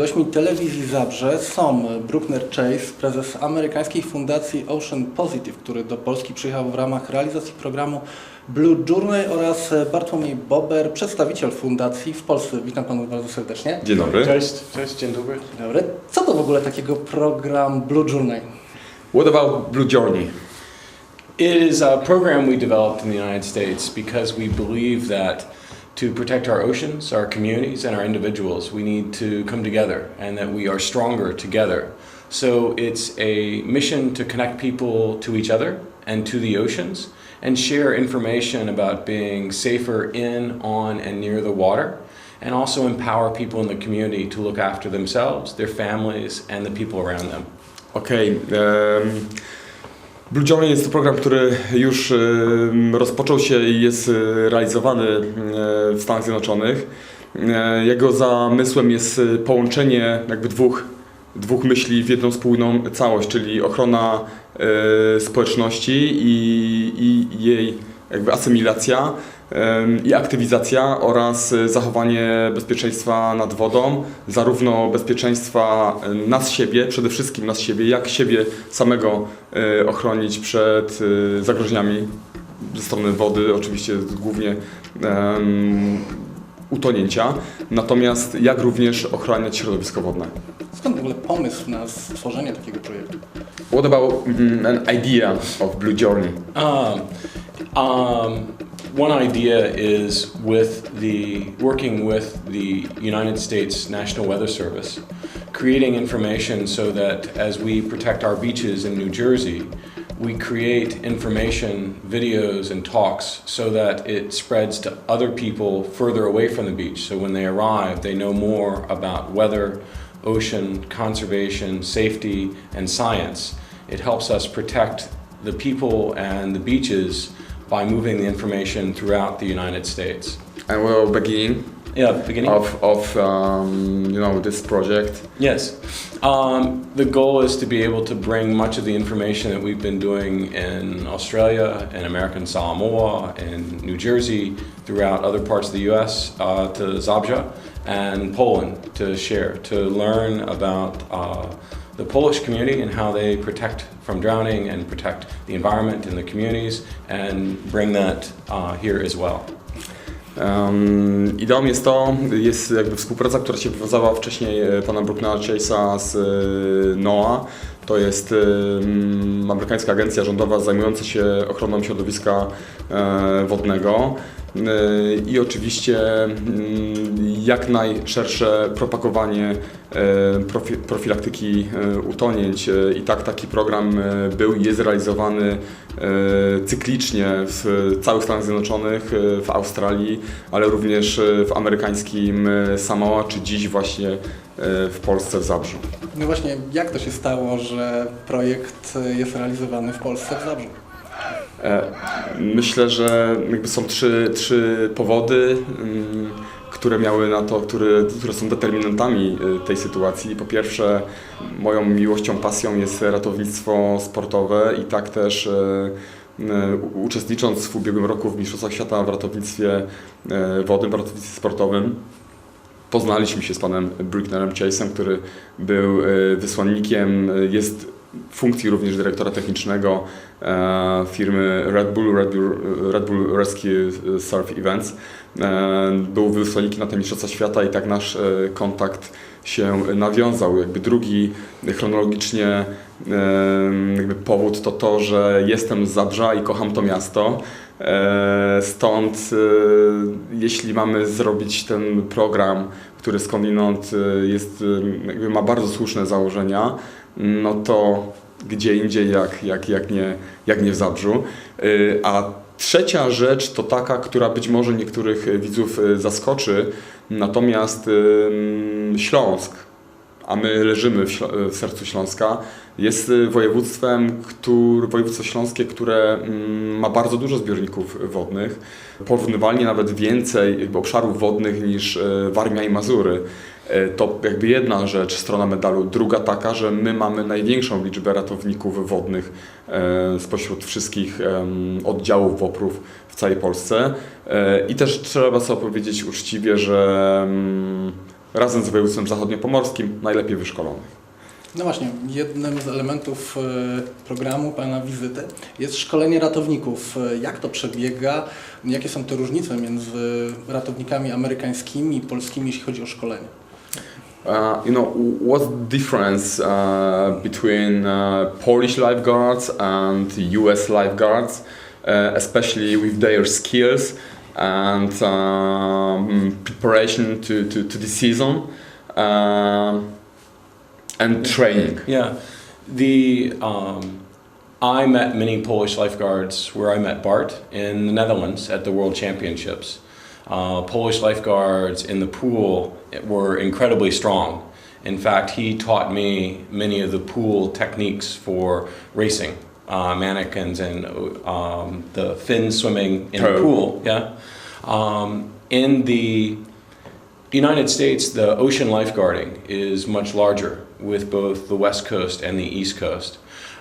Gośćmi telewizji Zabrze są Bruckner Chase, prezes amerykańskiej fundacji Ocean Positive, który do Polski przyjechał w ramach realizacji programu Blue Journey oraz Bartłomiej Bober, przedstawiciel fundacji w Polsce. Witam Panów bardzo serdecznie. Dzień dobry. Cześć, cześć, dzień dobry. Dzień Dobry. Co to w ogóle takiego program Blue Journey? What about Blue Journey? It is a program we developed in the United States because we believe that to protect our oceans, our communities, and our individuals, we need to come together and that we are stronger together. So it's a mission to connect people to each other and to the oceans and share information about being safer in, on, and near the water. And also empower people in the community to look after themselves, their families, and the people around them. Okej. em, um, Blue Journey jest to program, który już rozpoczął się i jest e, realizowany e, w Stanach Zjednoczonych. E, Jego zamysłem jest połączenie jakby dwóch, dwóch myśli w jedną spójną całość, czyli ochrona społeczności i, i jej jakby asymilacja i aktywizacja oraz e, zachowanie bezpieczeństwa nad wodą, zarówno bezpieczeństwa e, nas siebie, przede wszystkim nas siebie, jak siebie samego e, ochronić przed zagrożeniami ze strony wody, oczywiście głównie em, utonięcia, natomiast jak również ochraniać środowisko wodne. Skąd w ogóle pomysł na stworzenie takiego projektu? What about mm, an idea of Blue Journey? Um, um, one idea is with the working with the United States National Weather Service, creating information so that as we protect our beaches in New Jersey, we create information, videos, and talks so that it spreads to other people further away from the beach. So when they arrive, they know more about weather, ocean, conservation, safety, and science. It helps us protect the people and the beaches by moving the information throughout the United States. And well, beginning Yeah, beginning. of, of um, you know this project. Yes. Um, the goal is to be able to bring much of the information that we've been doing in Australia, in American Samoa, in New Jersey, throughout other parts of the US uh, to Zabja and Poland to share, to learn about uh, the Polish community and how they protect from drowning and protect the environment and the communities and bring that uh, here as well. Um, ideą jest to, jest jakby współpraca, która się wywiązała wcześniej e, pana Brookna Chase'a z e, NOAA. To jest em, amerykańska agencja rządowa zajmująca się ochroną środowiska e, wodnego. E, I oczywiście mm, jak najszersze propagowanie e, profi, profilaktyki e, utonięć. I tak taki program był i jest realizowany cyklicznie w całych Stanach Zjednoczonych, w Australii, ale również w amerykańskim Samoa, czy dziś właśnie w Polsce w Zabrzu. No właśnie, jak to się stało, że projekt jest realizowany w Polsce w Zabrzu? E, Myślę, że są trzy, trzy powody, mm, które miały na to, które, które są determinantami e, tej sytuacji. Po pierwsze, moją miłością, pasją jest ratownictwo sportowe i tak też e, uczestnicząc w ubiegłym roku w Mistrzostwach Świata w ratownictwie wodnym, w ratownictwie sportowym, poznaliśmy się z panem Brucknerem Chase'em, który był wysłannikiem, jest funkcji również dyrektora technicznego e, firmy Red Bull, Red Bull, Red Bull Rescue Surf Events. E, Był wysłannikiem na te Mistrzostwa Świata i tak nasz e, kontakt się nawiązał. Jakby drugi chronologicznie jakby powód to to, że jestem z Zabrza i kocham to miasto. E, Stąd e, jeśli mamy zrobić ten program, który skądinąd e, jest, ma bardzo słuszne założenia, no to gdzie indziej jak, jak, jak, nie, jak nie w Zabrzu. A trzecia rzecz to taka, która być może niektórych widzów zaskoczy, natomiast Śląsk, a my leżymy w, w sercu Śląska, jest y, województwem, który, województwo śląskie, które mm, ma bardzo dużo zbiorników wodnych, porównywalnie nawet więcej obszarów wodnych niż e, Warmia i Mazury. E, To jakby jedna rzecz, strona medalu. Druga taka, że my mamy największą liczbę ratowników wodnych spośród wszystkich oddziałów WOPR-ów w całej Polsce. I też trzeba sobie powiedzieć uczciwie, że mm, razem z województwem zachodniopomorskim najlepiej wyszkolonych. No właśnie, jednym z elementów e, programu Pana wizyty jest szkolenie ratowników. E, Jak to przebiega? Jakie są te różnice między ratownikami amerykańskimi i polskimi, jeśli chodzi o szkolenie? Uh, you know, what's the difference uh, between uh, Polish lifeguards and US lifeguards, uh, especially with their skills and um, preparation to, to, to the season um and training? Yeah, the um, I met many Polish lifeguards where I met Bart in the Netherlands at the World Championships. Uh, Polish lifeguards in the pool were incredibly strong. In fact, he taught me many of the pool techniques for racing, uh, mannequins and um, the fin swimming in the pool. Yeah, um, in the United States, the ocean lifeguarding is much larger with both the West Coast and the East Coast.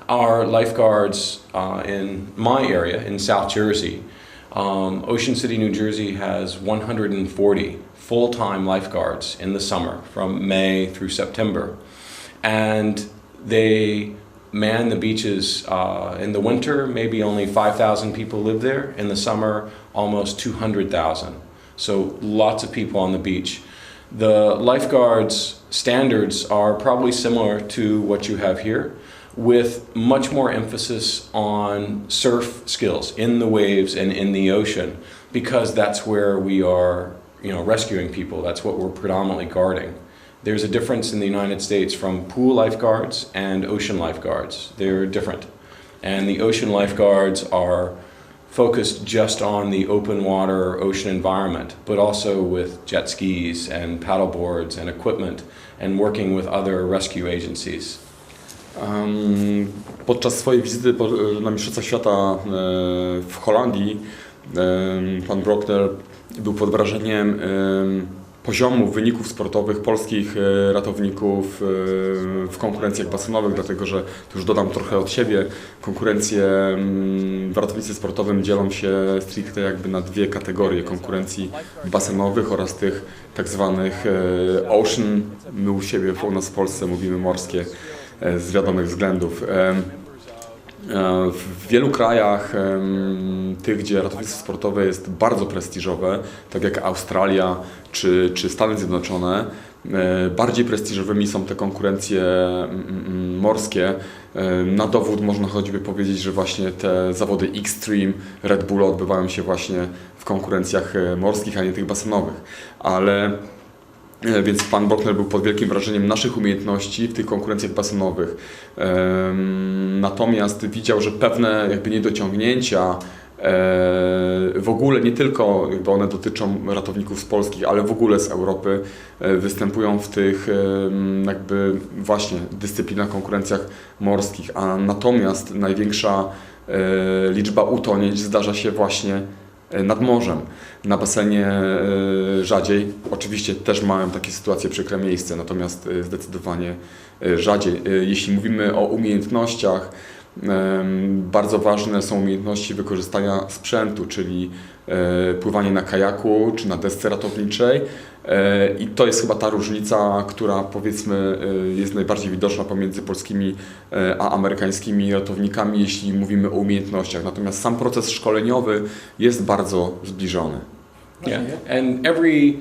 Our lifeguards uh, in my area, in South Jersey, um, Ocean City, New Jersey, has 140 full time lifeguards in the summer from May through September. And they man the beaches uh, in the winter, maybe only 5,000 people live there. In the summer, almost 200,000. So lots of people on the beach. The lifeguards standards are probably similar to what you have here, with much more emphasis on surf skills in the waves and in the ocean, because that's where we are, you know, rescuing people. That's what we're predominantly guarding. There's a difference in the United States from pool lifeguards and ocean lifeguards. They're different. And the ocean lifeguards are focused just on the open water ocean environment, but also with jet skis and paddle boards and equipment and working with other rescue agencies. Em, Podczas swojej wizyty po- na Mistrzostwach Świata w Holandii pan Brockner był pod wrażeniem poziomu wyników sportowych polskich e, ratowników e, w konkurencjach basenowych, dlatego że, tu już dodam trochę od siebie, konkurencje em, w ratownictwie sportowym dzielą się stricte jakby na dwie kategorie konkurencji basenowych oraz tych tak zwanych e, ocean, my u siebie u nas w Polsce mówimy morskie, z wiadomych względów. E, W wielu krajach, tych gdzie ratownictwo sportowe jest bardzo prestiżowe, tak jak Australia czy, czy Stany Zjednoczone, e, bardziej prestiżowymi są te konkurencje mm, mm, morskie. E, Na dowód można choćby powiedzieć, że właśnie te zawody Xtreme Red Bull odbywają się właśnie w konkurencjach morskich, a nie tych basenowych. Ale Więc pan Brockner był pod wielkim wrażeniem naszych umiejętności w tych konkurencjach basenowych. Natomiast widział, że pewne jakby niedociągnięcia e, w ogóle nie tylko jakby one dotyczą ratowników z Polski, ale w ogóle z Europy e, występują w tych jakby właśnie dyscyplinach, konkurencjach morskich. A natomiast największa e, liczba utonięć zdarza się właśnie e, nad morzem. Na basenie e, rzadziej. Oczywiście też mają takie sytuacje przykre miejsce, natomiast e, zdecydowanie e, rzadziej. E, Jeśli mówimy o umiejętnościach, bardzo ważne są umiejętności wykorzystania sprzętu, czyli e, pływanie na kajaku czy na desce ratowniczej. E, I to jest chyba ta różnica, która powiedzmy e, jest najbardziej widoczna pomiędzy polskimi e, a amerykańskimi ratownikami, jeśli mówimy o umiejętnościach. Natomiast sam proces szkoleniowy jest bardzo zbliżony. Yeah, and every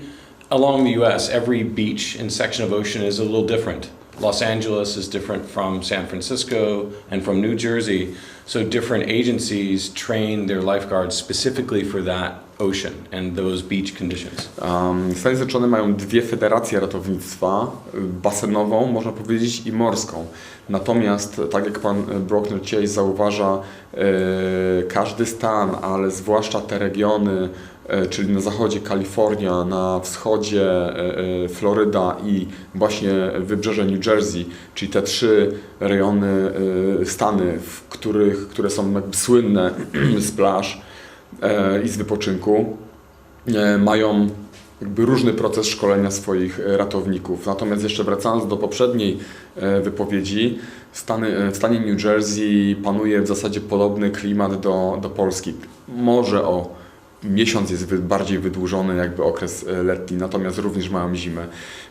along the U.S., every beach and section of ocean is a little different. Los Angeles is different from San Francisco and from New Jersey, so different agencies train their lifeguards specifically for that ocean and those beach conditions. Um, Stany Zjednoczone mają dwie federacje ratownictwa, y, basenową, można powiedzieć, i morską. Natomiast, tak jak pan Brockner dzisiaj zauważa, każdy stan, ale zwłaszcza te regiony, czyli na zachodzie Kalifornia, na wschodzie Floryda i właśnie wybrzeże New Jersey, czyli te trzy rejony, stany, w których, które są jakby słynne z plaż i z wypoczynku, e, mają jakby różny proces szkolenia swoich e, ratowników. Natomiast jeszcze wracając do poprzedniej e, wypowiedzi, e, w stanie New Jersey panuje w zasadzie podobny klimat do, do Polski. Może o miesiąc jest bardziej wydłużony, jakby okres e, letni, natomiast również mają zimę.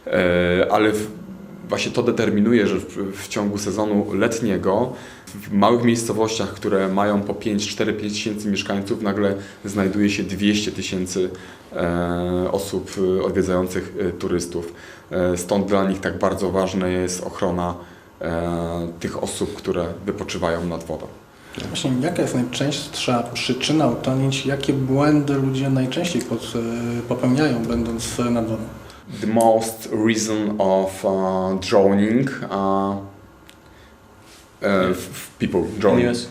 E, Ale w, właśnie to determinuje, że w, w ciągu sezonu letniego w małych miejscowościach, które mają po 5, 4, 5 tysięcy mieszkańców, nagle znajduje się 200 tysięcy e, osób e, odwiedzających e, turystów. E, Stąd dla nich tak bardzo ważna jest ochrona e, tych osób, które wypoczywają nad wodą. Właśnie, jaka jest najczęstsza przyczyna utonięć? Jakie błędy ludzie najczęściej pod, e, popełniają, będąc nad wodą? The most reason of uh, drowning uh, uh, people drowning. Yes.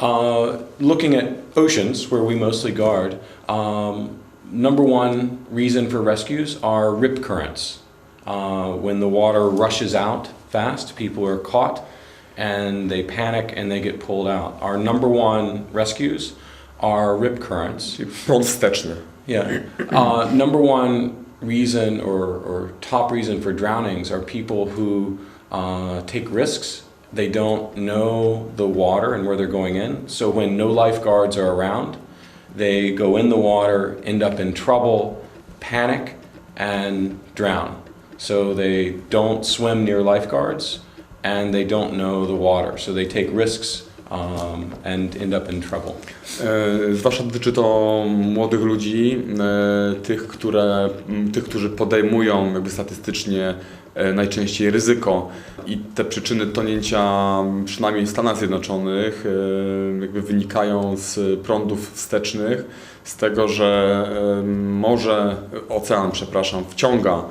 Uh, looking at oceans, where we mostly guard, um, number one reason for rescues are rip currents. Uh, when the water rushes out fast, people are caught and they panic and they get pulled out. Our number one rescues are rip currents. Prąd wsteczny. Yeah. Uh, number one reason or, or top reason for drownings are people who uh, take risks. They don't know the water and where they're going in. So when no lifeguards are around, they go in the water, end up in trouble, panic, and drown. So they don't swim near lifeguards and they don't know the water. So they take risks um, and end up in trouble. E, Zwłaszcza dotyczy to młodych ludzi, e, tych, które, tych, którzy podejmują jakby statystycznie e, najczęściej ryzyko i te przyczyny tonięcia, przynajmniej w Stanach Zjednoczonych, jakby wynikają z prądów wstecznych, z tego, że morze, ocean, przepraszam, wciąga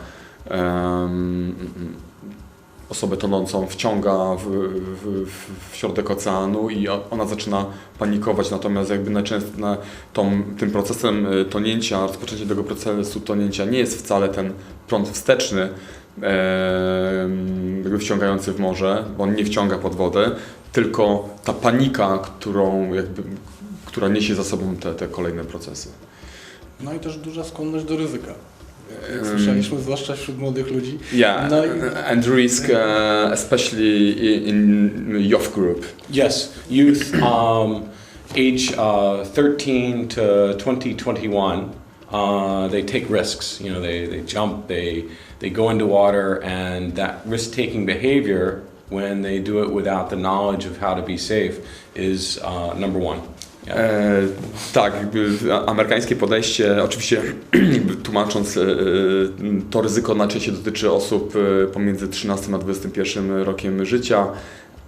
osobę tonącą wciąga w, w, w, środek oceanu i ona zaczyna panikować, natomiast jakby najczęściej na tą, tym procesem y, tonięcia, rozpoczęcie tego procesu tonięcia nie jest wcale ten prąd wsteczny, jakby wciągający w morze, bo on nie wciąga pod wodę, tylko ta panika, którą jakby, która niesie za sobą te, te kolejne procesy. No i też duża skłonność do ryzyka. Jak słyszeliśmy, zwłaszcza wśród młodych ludzi. Yeah, No i- and risk, uh, especially i- in youth group. Yes, youth um, age uh, 13 to 20, 21, uh, they take risks. You know, they, they jump, they, they go into water, and that risk taking behavior, when they do it without the knowledge of how to be safe, is uh, number one. E, tak, amerykańskie podejście, oczywiście tłumacząc, e, e, to ryzyko najczęściej dotyczy osób e, pomiędzy 13 a 21 rokiem życia,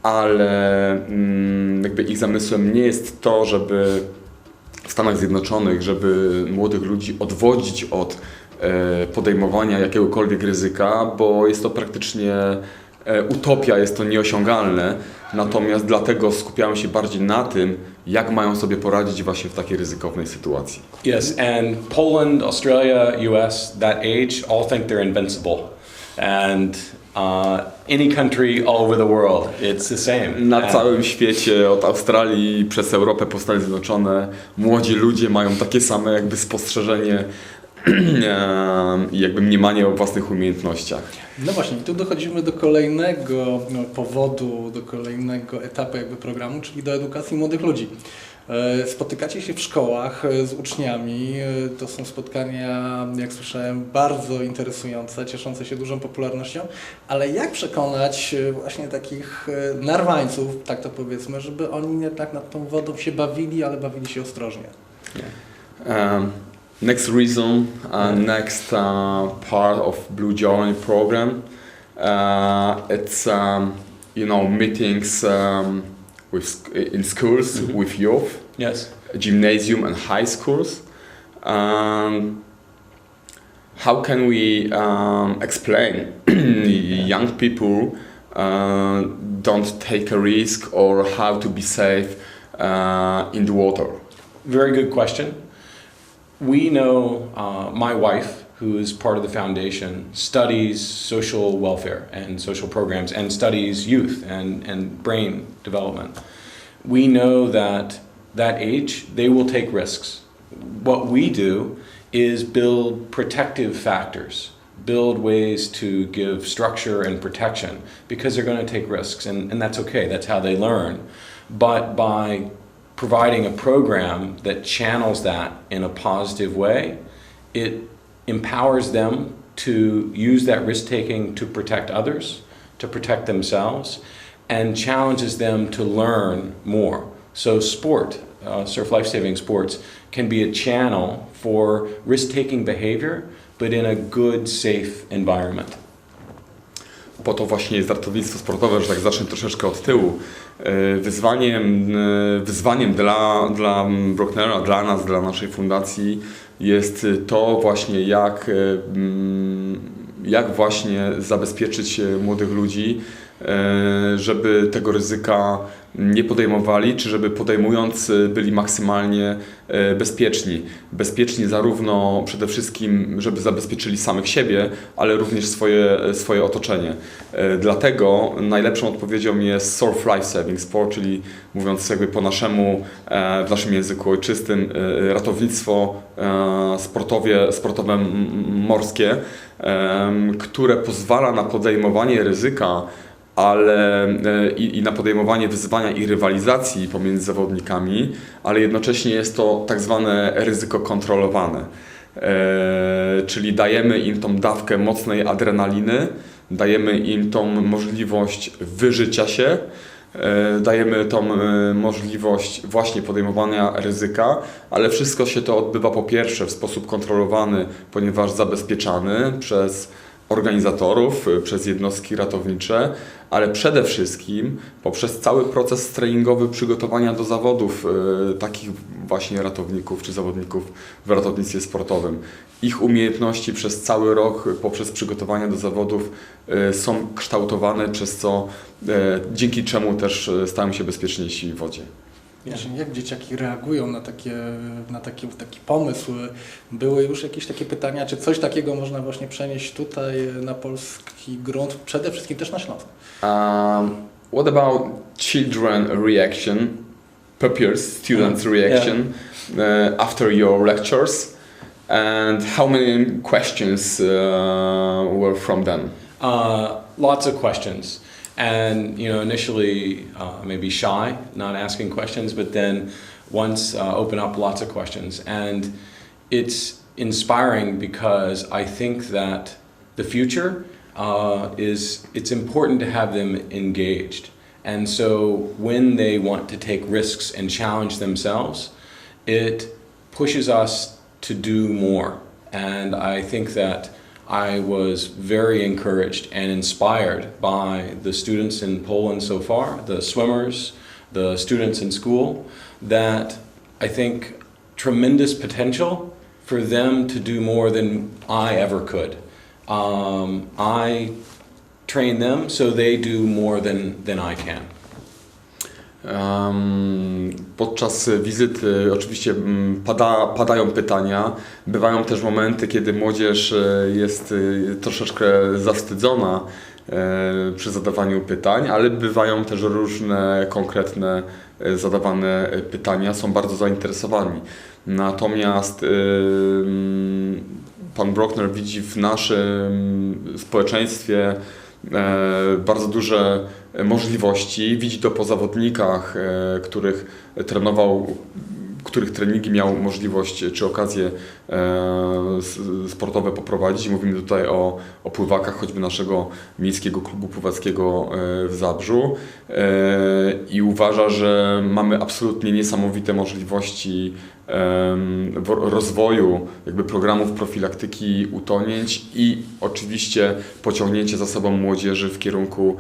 ale mm, jakby ich zamysłem nie jest to, żeby w Stanach Zjednoczonych, żeby młodych ludzi odwodzić od podejmowania jakiegokolwiek ryzyka, bo jest to praktycznie utopia, jest to nieosiągalne. Natomiast dlatego skupiałem się bardziej na tym, jak mają sobie poradzić właśnie w takiej ryzykownej sytuacji. Yes, and Poland, Australia, US, that age, all think they're invincible. And uh, any country all over the world, it's the same. Na And- całym świecie, od Australii przez Europę po Stany Zjednoczone, młodzi ludzie mają takie same jakby spostrzeżenie jakby mniemanie o własnych umiejętnościach. No właśnie, tu dochodzimy do kolejnego no, powodu, do kolejnego etapu jakby programu, czyli do edukacji młodych ludzi. E, Spotykacie się w szkołach e, z uczniami. e, To są spotkania, jak słyszałem, bardzo interesujące, cieszące się dużą popularnością. Ale jak przekonać właśnie takich narwańców, tak to powiedzmy, żeby oni jednak nad tą wodą się bawili, ale bawili się ostrożnie? Um, next reason, uh, next uh, part of Blue Journey program, uh, it's um, you know meetings um, with in schools Mhm. with youth, Yes. gymnasium and high schools. Um, how can we um, explain young people uh, don't take a risk or how to be safe uh, in the water? Very good question. We know uh, my wife, who is part of the foundation, studies social welfare and social programs and studies youth and, and brain development. We know that that age, they will take risks. What we do is build protective factors, build ways to give structure and protection because they're going to take risks, and, and that's okay, that's how they learn. But by providing a program that channels that in a positive way, it empowers them to use that risk taking to protect others, to protect themselves, and challenges them to learn more. So, sport, uh, surf life saving sports, can be a channel for risk taking behavior, but in a good, safe environment. Po to właśnie jest ratownictwo sportowe, że tak zacznę troszeczkę od tyłu. E, Wyzwaniem, e, wyzwaniem dla, dla Brucknera, dla nas, dla naszej fundacji jest to właśnie jak, e, mm, jak właśnie zabezpieczyć młodych ludzi, żeby tego ryzyka nie podejmowali, czy żeby podejmując e, byli maksymalnie e, bezpieczni. Bezpieczni zarówno przede wszystkim, żeby zabezpieczyli samych siebie, ale również swoje, swoje otoczenie. E, Dlatego najlepszą odpowiedzią jest Surf Life Saving Sport, czyli mówiąc jakby po naszemu, e, w naszym języku ojczystym, e, ratownictwo e, sportowie, sportowe morskie, które pozwala na podejmowanie ryzyka ale e, i, i na podejmowanie wyzwania i rywalizacji pomiędzy zawodnikami, ale jednocześnie jest to tak zwane ryzyko kontrolowane. E, czyli dajemy im tą dawkę mocnej adrenaliny, dajemy im tą możliwość wyżycia się, e, dajemy tą e, możliwość właśnie podejmowania ryzyka, ale wszystko się to odbywa po pierwsze w sposób kontrolowany, ponieważ zabezpieczany przez organizatorów, y, przez jednostki ratownicze, ale przede wszystkim poprzez cały proces treningowy przygotowania do zawodów y, takich właśnie ratowników czy zawodników w ratownictwie sportowym. Ich umiejętności przez cały rok y, poprzez przygotowania do zawodów y, są kształtowane, przez co dzięki czemu też stają się bezpieczniejsi w wodzie. Właśnie Jak dzieciaki reagują na, takie, na taki, taki pomysł? Były już jakieś takie pytania, czy coś takiego można właśnie przenieść tutaj na polski grunt, przede wszystkim też na Śląsk? Um, what about children reaction, pupils, students reaction uh, after your lectures, and how many questions uh, were from them? Uh, lots of questions. And, you know, initially uh, maybe shy, not asking questions, but then once uh, open up lots of questions. And it's inspiring because I think that the future uh, is, it's important to have them engaged. And so when they want to take risks and challenge themselves, it pushes us to do more. And I think that I was very encouraged and inspired by the students in Poland so far, the swimmers, the students in school, that I think tremendous potential for them to do more than I ever could. Um, I train them so they do more than, than I can. Podczas wizyty oczywiście mm, pada, padają pytania. Bywają też momenty, kiedy młodzież e, jest e, troszeczkę zawstydzona e, przy zadawaniu pytań, ale bywają też różne konkretne e, zadawane pytania, są bardzo zainteresowani. Natomiast mm, pan Brockner widzi w naszym społeczeństwie bardzo duże możliwości. Widzi to po zawodnikach, e, których trenował, których treningi miał możliwość czy okazję e, sportowe poprowadzić. Mówimy tutaj o, o pływakach choćby naszego miejskiego klubu pływackiego e, w Zabrzu E, i uważa, że mamy absolutnie niesamowite możliwości rozwoju jakby programów profilaktyki utonięć i oczywiście pociągnięcie za sobą młodzieży w kierunku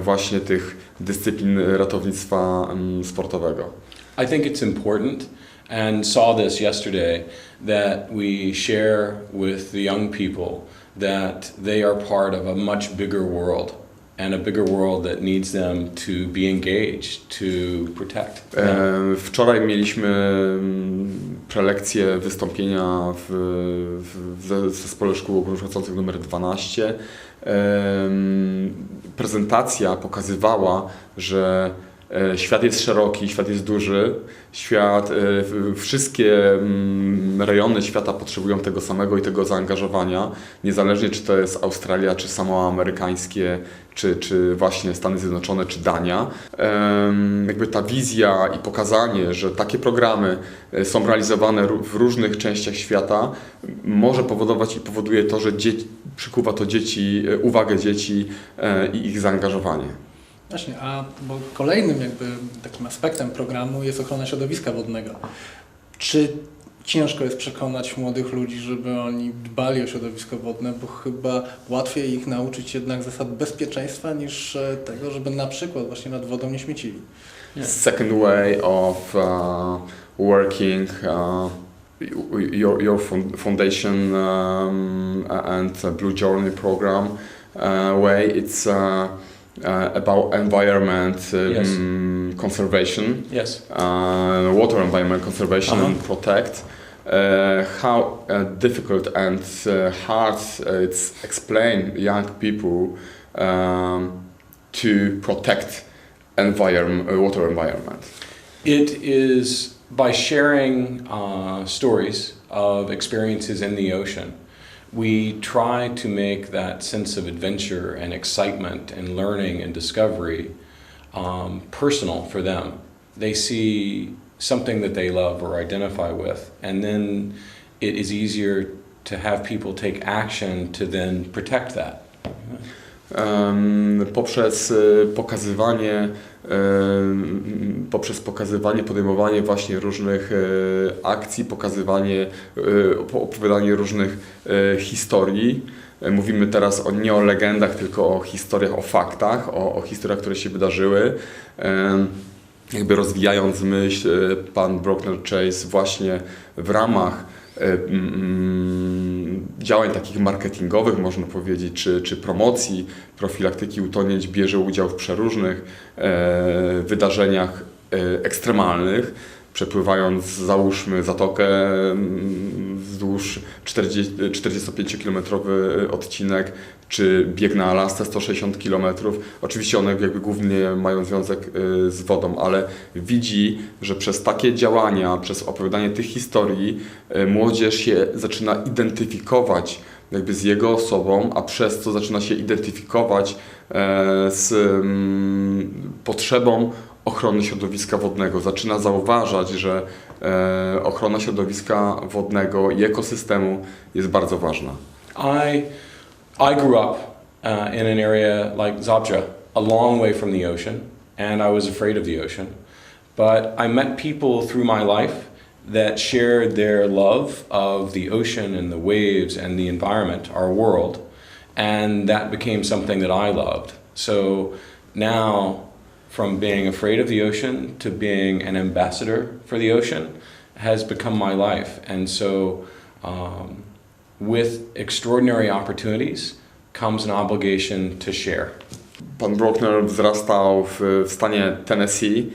właśnie tych dyscyplin ratownictwa em, sportowego. I think it's important and saw this yesterday that we share with the young people that they are part of a much bigger world and a bigger world that needs them to be engaged to protect. E, Wczoraj mieliśmy mm, prelekcję wystąpienia w, w w zespole szkół ogólnokształcących numer 12. Em, Prezentacja pokazywała, że E, Świat jest szeroki, świat jest duży, świat, e, wszystkie mm, rejony świata potrzebują tego samego i tego zaangażowania, niezależnie czy to jest Australia, czy samo amerykańskie, czy, czy właśnie Stany Zjednoczone, czy Dania. Jakby ta wizja i pokazanie, że takie programy e, są realizowane w różnych częściach świata, może powodować i powoduje to, że dzieci, przykuwa to dzieci, e, uwagę dzieci e, i ich zaangażowanie. Właśnie, a bo kolejnym jakby takim aspektem programu jest ochrona środowiska wodnego. Czy ciężko jest przekonać młodych ludzi, żeby oni dbali o środowisko wodne, bo chyba łatwiej ich nauczyć jednak zasad bezpieczeństwa niż e, tego, żeby na przykład właśnie nad wodą nie śmiecili. Second way of uh, working uh, your, your foundation um, and Blue Journey program uh, way, it's uh, uh, about environment Yes. um, conservation. Yes. uh, water environment conservation Uh-huh. and protect. Uh, how uh, difficult and uh, hard uh, it's explain young people um, to protect environment, water environment. It is by sharing uh, stories of experiences in the ocean. We try to make that sense of adventure and excitement and learning and discovery um, personal for them. They see something that they love or identify with, and then it is easier to have people take action to then protect that. Poprzez e, pokazywanie em, poprzez pokazywanie, podejmowanie właśnie różnych e, akcji, pokazywanie, e, op- opowiadanie różnych e, historii. E, Mówimy teraz o, nie o legendach, tylko o historiach, o faktach, o, o historiach, które się wydarzyły. Jakby rozwijając myśl, e, pan Brockner Chase właśnie w ramach e, działań takich marketingowych, można powiedzieć, czy, czy promocji profilaktyki utonięć bierze udział w przeróżnych e, wydarzeniach e, ekstremalnych, przepływając załóżmy zatokę mm, wzdłuż 40, 45-kilometrowy odcinek, czy bieg na Alasce 160 km. Oczywiście one jakby głównie mają związek y, z wodą, ale widzi, że przez takie działania, przez opowiadanie tych historii y, młodzież się zaczyna identyfikować jakby z jego osobą, a przez co zaczyna się identyfikować e, z mm, potrzebą ochrony środowiska wodnego. Zaczyna zauważać, że e, ochrona środowiska wodnego i ekosystemu jest bardzo ważna. I, I grew up uh, in an area like Zabrze, a long way from the ocean, and I was afraid of the ocean. But I met people through my life that shared their love of the ocean and the waves and the environment, our world, and that became something that I loved. So now, from being afraid of the ocean to being an ambassador for the ocean has become my life. And so, um, with extraordinary opportunities comes an obligation to share. Pan Brockner wzrastał w, w stanie Tennessee.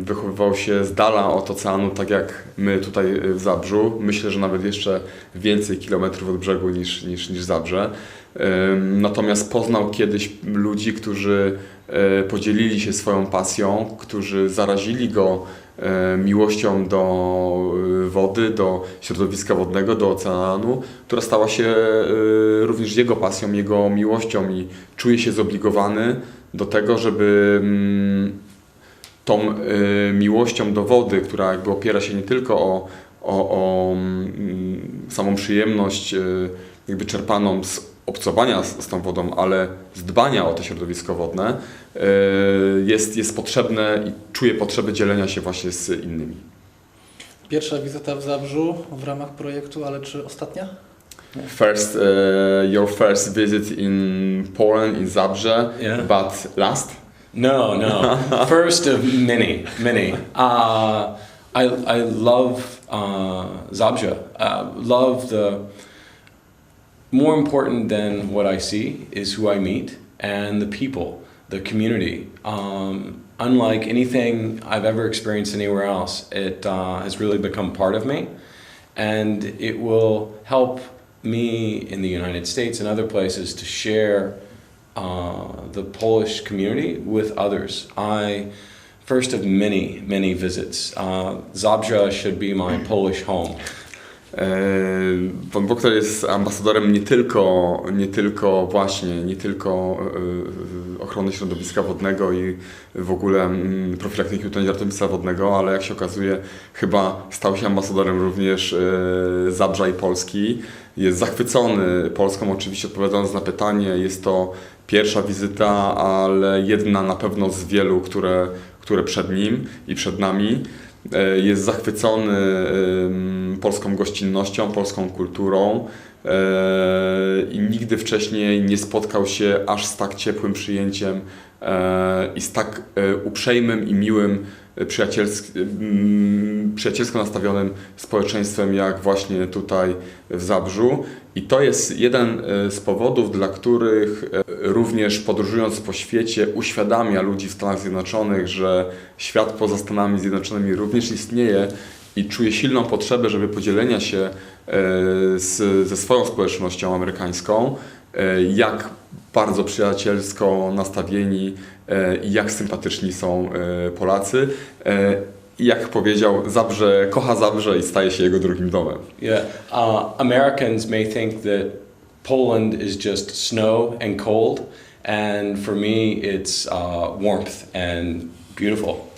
Wychowywał się z dala od oceanu, tak jak my tutaj w Zabrzu. Myślę, że nawet jeszcze więcej kilometrów od brzegu niż, niż, niż Zabrze. Natomiast poznał kiedyś ludzi, którzy e, podzielili się swoją pasją, którzy zarazili go e, miłością do e, wody, do środowiska wodnego, do oceanu, która stała się również jego pasją, jego miłością i czuje się zobligowany do tego, żeby mm, tą e, miłością do wody, która jakby opiera się nie tylko o, o, o mm, samą przyjemność e, jakby czerpaną z obcowania z, z tą wodą, ale z dbania o to środowisko wodne, e, jest, jest potrzebne i czuje potrzebę dzielenia się właśnie z innymi. Pierwsza wizyta w Zabrzu w ramach projektu, ale czy ostatnia? First, uh, your first visit in Poland, in Zabrze, Yeah. but last? No, no. First of many, many. Uh, I, I love uh, Zabrze. Uh, love the. More important than what I see is who I meet and the people, the community. Um, unlike anything I've ever experienced anywhere else, it uh, has really become part of me. And it will help me in the United States and other places to share uh, the Polish community with others. I, first of many, many visits, uh, Zabrze should be my Polish home. E, Pan Buchner jest ambasadorem nie tylko, nie tylko właśnie, nie tylko e, ochrony środowiska wodnego i w ogóle mm, profilaktyki utrudnienia ratownictwa wodnego, ale jak się okazuje chyba stał się ambasadorem również e, Zabrza i Polski. Jest zachwycony Polską, oczywiście odpowiadając na pytanie, jest to pierwsza wizyta, ale jedna na pewno z wielu, które, które przed nim i przed nami. E, Jest zachwycony polską gościnnością, polską kulturą e, i nigdy wcześniej nie spotkał się aż z tak ciepłym przyjęciem e, i z tak uprzejmym i miłym mm, przyjacielsko nastawionym społeczeństwem jak właśnie tutaj w Zabrzu. I to jest jeden e, z powodów, dla których e, również podróżując po świecie uświadamia ludzi w Stanach Zjednoczonych, że świat poza Stanami Zjednoczonymi również istnieje i czuje silną potrzebę, żeby podzielenia się e, z, ze swoją społecznością amerykańską, jak bardzo przyjacielsko nastawieni e, i jak sympatyczni są e, Polacy. E, I jak powiedział, Zabrze kocha Zabrze i staje się jego drugim domem. Yeah, uh, Americans may think that Poland is just snow and cold, and for me, it's uh, warmth and beautiful.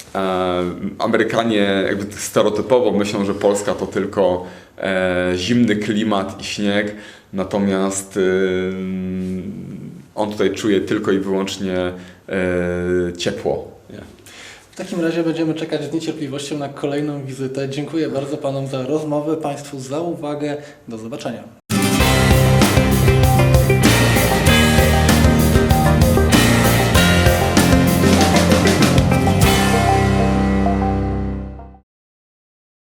Amerykanie jakby stereotypowo myślą, że Polska to tylko e, zimny klimat i śnieg, natomiast e, on tutaj czuje tylko i wyłącznie e, ciepło. Yeah. W takim razie będziemy czekać z niecierpliwością na kolejną wizytę. Dziękuję bardzo Panom za rozmowę, Państwu za uwagę. Do zobaczenia.